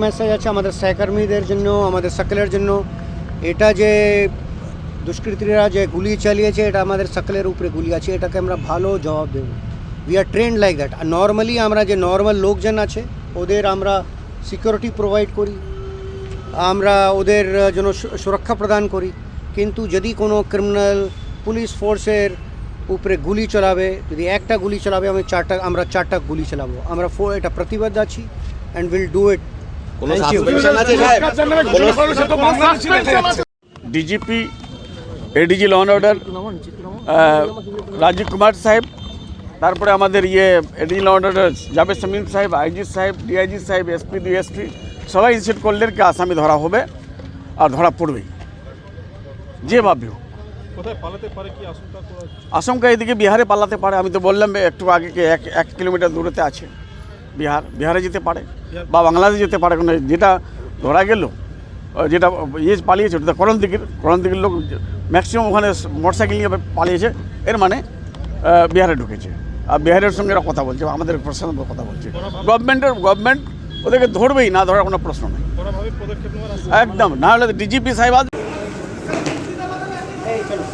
Message আছে আমাদের সহকর্মীদের জন্য, আমাদের সকলের জন্য। এটা যে দুষ্কৃতীরা যে গুলি চালিয়েছে, এটা আমাদের সকলের উপরে গুলি আছে, এটাকে আমরা ভালো জবাব দেব। We are trained like that R normally আমরা যে নর্মাল লোকজন আছে, ওদের আমরা সিকিউরিটি প্রোভাইড করি, আমরা ওদের জন্য সুরক্ষা প্রদান করি। কিন্তু যদি কোনো ক্রিমিনাল পুলিশ ফোর্সের উপরে গুলি চলাবে, যদি একটা গুলি চলাবে, আমি চারটা, আমরা চারটা গুলি চালাবো। আমরা এটা প্রতিবদ্ধ আছি and will do it DGP ADG law and order Rajeev Kumar সাহেব তারপরে আমাদের ইয়ে ADG law and order Javed Shamim সাহেব আইজি সাহেব ডিআইজি সাহেব এসপি ডিএসপি সবাই ইনসিড করলেন কি আসামি ধরা হবে আর ধরা পড়বেই করা হচ্ছে? আশঙ্কা এদিকে বিহারে পালাতে পারে আমি তো বললাম একটু আগে এক এক কিলোমিটার দূরতে আছে। বিহার বিহারে যেতে পারে। বা বাংলাদেশ যেতে পারে কোনো, যেটা ধরা গেল যেটা ইয়ে পালিয়েছে, ওটা করণ দিকের করণ দিকের লোক ম্যাক্সিমাম ওখানে মোটরসাইকেল নিয়ে পালিয়েছে, এর মানে বিহারে ঢুকেছে। আর বিহারের সঙ্গে এরা কথা বলছে, আমাদের প্রশাসন কথা বলছে। গভর্নমেন্টের গভর্নমেন্ট ওদেরকে ধরবেই, না ধরার কোনো প্রশ্ন নেই। একদম, না হলে ডিজিপি সাহেব চলো